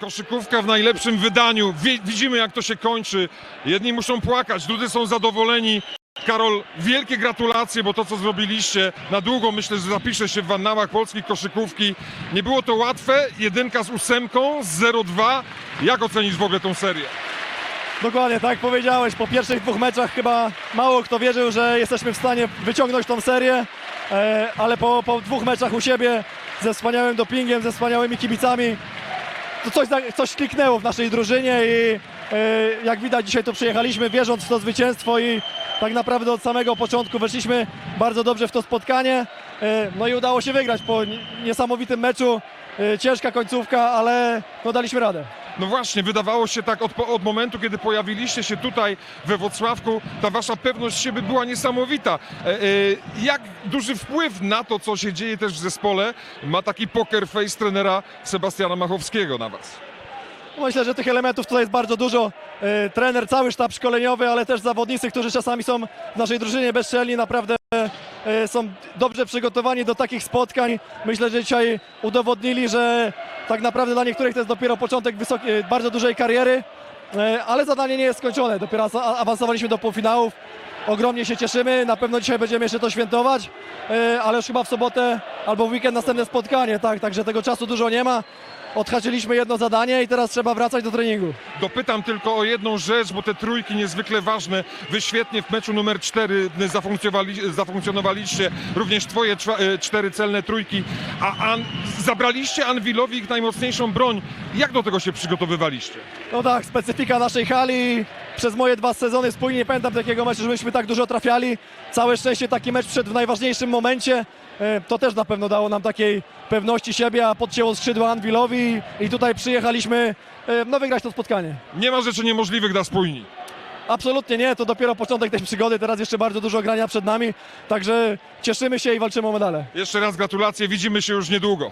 Koszykówka w najlepszym wydaniu. Wi- Widzimy, jak to się kończy. Jedni muszą płakać, drudzy są zadowoleni. Karol, wielkie gratulacje, bo to, co zrobiliście, na długo myślę, że zapisze się w annałach polskiej koszykówki. Nie było to łatwe. Jedynka z ósemką, z 0-2. Jak ocenisz w ogóle tą serię? Dokładnie, tak jak powiedziałeś, po pierwszych dwóch meczach chyba mało kto wierzył, że jesteśmy w stanie wyciągnąć tą serię, e, ale po, po dwóch meczach u siebie ze wspaniałym dopingiem, ze wspaniałymi kibicami, to coś, coś kliknęło w naszej drużynie i e, jak widać dzisiaj tu przyjechaliśmy wierząc w to zwycięstwo i tak naprawdę od samego początku weszliśmy bardzo dobrze w to spotkanie, e, no i udało się wygrać po ni- niesamowitym meczu, e, ciężka końcówka, ale no daliśmy radę. No właśnie, wydawało się tak od, od momentu, kiedy pojawiliście się tutaj we Wrocławku, ta wasza pewność siebie była niesamowita. E, e, jak duży wpływ na to, co się dzieje też w zespole, ma taki poker face trenera Sebastiana Machowskiego na was? Myślę, że tych elementów tutaj jest bardzo dużo. E, Trener, cały sztab szkoleniowy, ale też zawodnicy, którzy czasami są w naszej drużynie bezczelni, naprawdę są dobrze przygotowani do takich spotkań. Myślę, że dzisiaj udowodnili, że tak naprawdę dla niektórych to jest dopiero początek wysokiej, bardzo dużej kariery, E, ale zadanie nie jest skończone. Dopiero awansowaliśmy do półfinałów. Ogromnie się cieszymy, na pewno dzisiaj będziemy jeszcze to świętować, e, ale już chyba w sobotę albo w weekend następne spotkanie, tak, także tego czasu dużo nie ma. Odhaczyliśmy jedno zadanie i teraz trzeba wracać do treningu. Dopytam tylko o jedną rzecz, bo te trójki niezwykle ważne. Wy świetnie w meczu numer 4 zafunkcjonowali, zafunkcjonowaliście, również twoje e, cztery celne trójki, a An, zabraliście Anwilowi ich najmocniejszą broń. Jak do tego się przygotowywaliście? No tak, specyfika naszej hali. Przez moje dwa sezony spójnie nie pamiętam takiego meczu, żebyśmy tak dużo trafiali. Całe szczęście taki mecz przed w najważniejszym momencie. E, To też na pewno dało nam takiej pewności siebie, a podcięło skrzydła Anwilowi i tutaj przyjechaliśmy e, no, wygrać to spotkanie. Nie ma rzeczy niemożliwych dla spójni. Absolutnie nie, to dopiero początek tej przygody, teraz jeszcze bardzo dużo grania przed nami, także cieszymy się i walczymy o medale. Jeszcze raz gratulacje, widzimy się już niedługo.